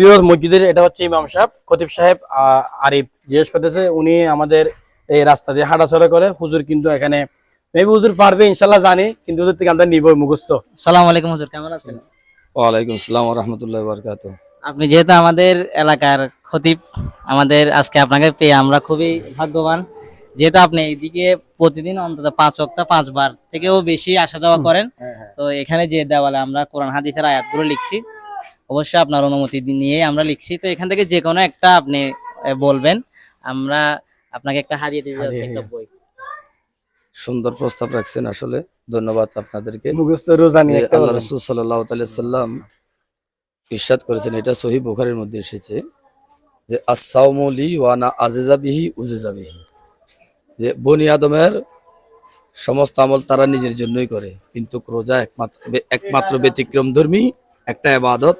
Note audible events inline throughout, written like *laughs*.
প্রিয় মসজিদের এটা হচ্ছে ইমাম সাহেব খতিব সাহেব আরিফ। জিজ্ঞেস করতেছে উনি আমাদের এই রাস্তা দিয়ে হাঁটাচলা করে। হুজুর কিন্তু এখানে মেবি হুজুর পারবে ইনশাল্লাহ জানি কিন্তু হুজুর থেকে আমরা নিব মুখস্থ। সালাম আলাইকুম হুজুর কেমন আছেন? ওয়ালাইকুম আসসালাম রহমতুল্লাহ বরকাত আপনি যেহেতু আমাদের এলাকার খতিব আমাদের আজকে আপনাকে পেয়ে আমরা খুবই ভাগ্যবান। যেহেতু আপনি এইদিকে প্রতিদিন অন্তত পাঁচ অক্টা পাঁচবার থেকেও বেশি আসা যাওয়া করেন। তো এখানে যে দেওয়ালে আমরা কোরআন হাদিসের আয়াতগুলো লিখছি অবশ্যই আপনার অনুমতি নিয়ে আমরা লিখছি। তো এখান থেকে যে কোনো একটা আপনি বলবেন। আমরা আপনাকে একটা হারিয়ে দিতে যাচ্ছি একটা বই। সুন্দর প্রস্তাব রাখছেন আসলে। ধন্যবাদ আপনাদেরকে। আল্লাহ রসুল সাল্লাহ সাল্লাম ইরশাদ করেছেন এটা সহি বুখারের মধ্যে এসেছে। যে আসাউমলি ওয়ানা আজিজা বিহি উজেজা বিহি। যে বনি আদমের সমস্ত আমল তারা নিজের জন্যই করে। কিন্তু রোজা একমাত্র একমাত্র ব্যতিক্রম ধর্মী একটা আবাদত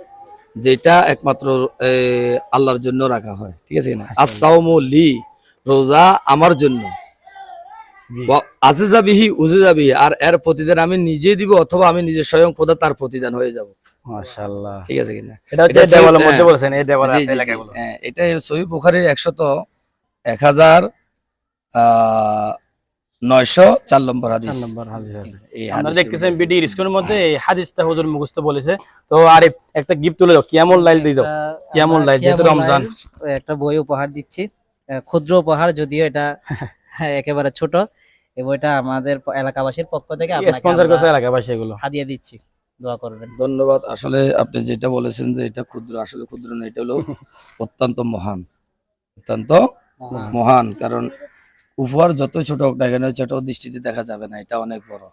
যেটা একমাত্র আল্লাহর জন্য রাখা হয়। ঠিক আছে না রোজা আমার জন্য। আজিজা বিহি উজেজা বিহি। আর এর প্রতিদান আমি নিজে দিব অথবা আমি নিজে স্বয়ং খোদা তার প্রতিদান হয়ে যাব। মাশাআল্লাহ। ঠিক আছে কিনা? এটা হচ্ছে সহি- দেওয়ালের মধ্যে। বলছেন এই দেওয়াল আছে জি, জি, এলাকাগুলো হ্যাঁ, এটা সহি বুখারির একশত এক হাজার আহ, নয়শো চার নম্বর হাদিস। নম্বর হাদিস আমরা দেখতেছেন মধ্যে বিডি স্কুলের মধ্যে এই হাদিসটা হুজুর মুখস্থ বলেছে। তো আরিফ একটা গিফট তুলে দাও কিয়ামুল লাইল দিয়ে দাও? একটা- কিয়ামুল লাইল, যেহেতু রমজান। একটা বই উপহার দিচ্ছি। ক্ষুদ্র উপহার যদিও এটা *laughs* একেবারে ছোট। এই বইটা আমাদের এলাকাবাসীর পক্ষ থেকে স্পন্সর করছে এলাকাবাসী এগুলো। হাদিয়া দিচ্ছি। দোয়া করবেন। ধন্যবাদ। আসলে আপনি যেটা বলেছেন যে এটা ক্ষুদ্র আসলে ক্ষুদ্র না এটা হলো *laughs* অত্যন্ত মহান। অত্যন্ত মহান কারণ উপহার যত ছোট হোক না কেন, ছোট দৃষ্টিতে দেখা যাবে না, এটা অনেক বড়।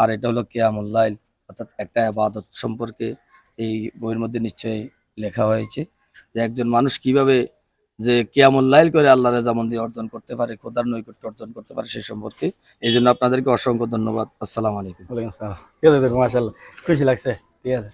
আর এটা হলো কেয়ামুল লাইল, অর্থাৎ একটা আবাদত সম্পর্কে এই বইয়ের মধ্যে নিশ্চয়ই লেখা হয়েছে যে একজন মানুষ কীভাবে যে কেয়ামুল লাইল করে আল্লাহ দিয়ে অর্জন করতে পারে, খোদার নৈকট্য অর্জন করতে পারে সে সম্পর্কে। এই জন্য আপনাদেরকে অসংখ্য ধন্যবাদ। আসসালামু আলাইকুম। মাশাআল্লাহ, খুশি লাগছে। ঠিক আছে।